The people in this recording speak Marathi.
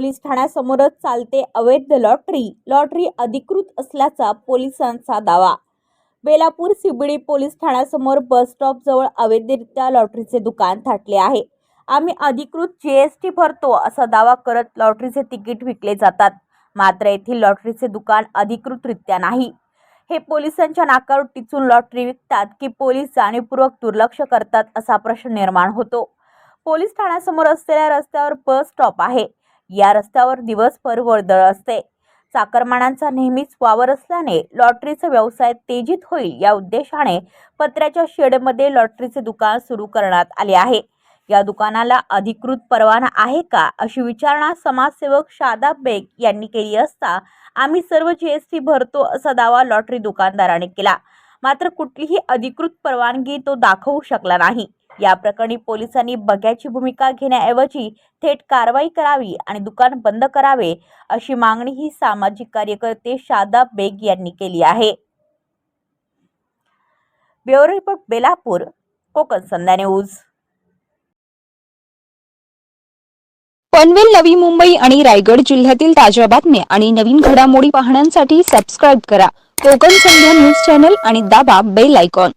पोलीस ठाण्यासमोरच चालते अवैध लॉटरी. लॉटरी अधिकृत असल्याचा पोलिसांचा दावा. बेलापूर सीबीडी पोलीस ठाण्यासमोर बस स्टॉपजवळ अवैधरित्या लॉटरीचे दुकान थाटले आहे. आम्ही अधिकृत जी एस टी भरतो असा दावा करत लॉटरीचे तिकीट विकले जातात. मात्र येथील लॉटरीचे दुकान अधिकृतरित्या नाही. हे पोलिसांच्या नाकावर टिचून लॉटरी विकतात की पोलीस जाणीवपूर्वक दुर्लक्ष करतात असा प्रश्न निर्माण होतो. पोलीस ठाण्यासमोर असलेल्या रस्त्यावर बस स्टॉप आहे. या रस्त्यावर दिवसभर वर्दळ असते. चाकरमानांचा नेहमीच वावर असल्याने लॉटरीचा व्यवसाय तेजीत होईल या उद्देशाने पत्र्याच्या शेडमध्ये लॉटरीचे दुकान सुरू करण्यात आले आहे. या दुकानाला अधिकृत परवाना आहे का अशी विचारणा समाजसेवक शादाब बेग यांनी केली असता आम्ही सर्व जी एस भरतो असा दावा लॉटरी दुकानदाराने केला. मात्र कुठलीही अधिकृत परवानगी तो दाखवू शकला नाही. या प्रकरणी पोलिसांनी बघ्याची भूमिका घेण्याऐवजी थेट कारवाई करावी आणि दुकान बंद करावे अशी मागणी ही सामाजिक कार्यकर्ते शादा बेग यांनी केली आहे. Bureau report Belapur Konkan Sandhya news. Panvel Navi Mumbai आणि रायगड जिल्ह्यातील ताज्या बातम्या आणि नवीन घडामोडी पाहण्यासाठी सबस्क्राईब करा. कोकण संध्या न्यूज चॅनल आणि दाबा बेल आयकॉन.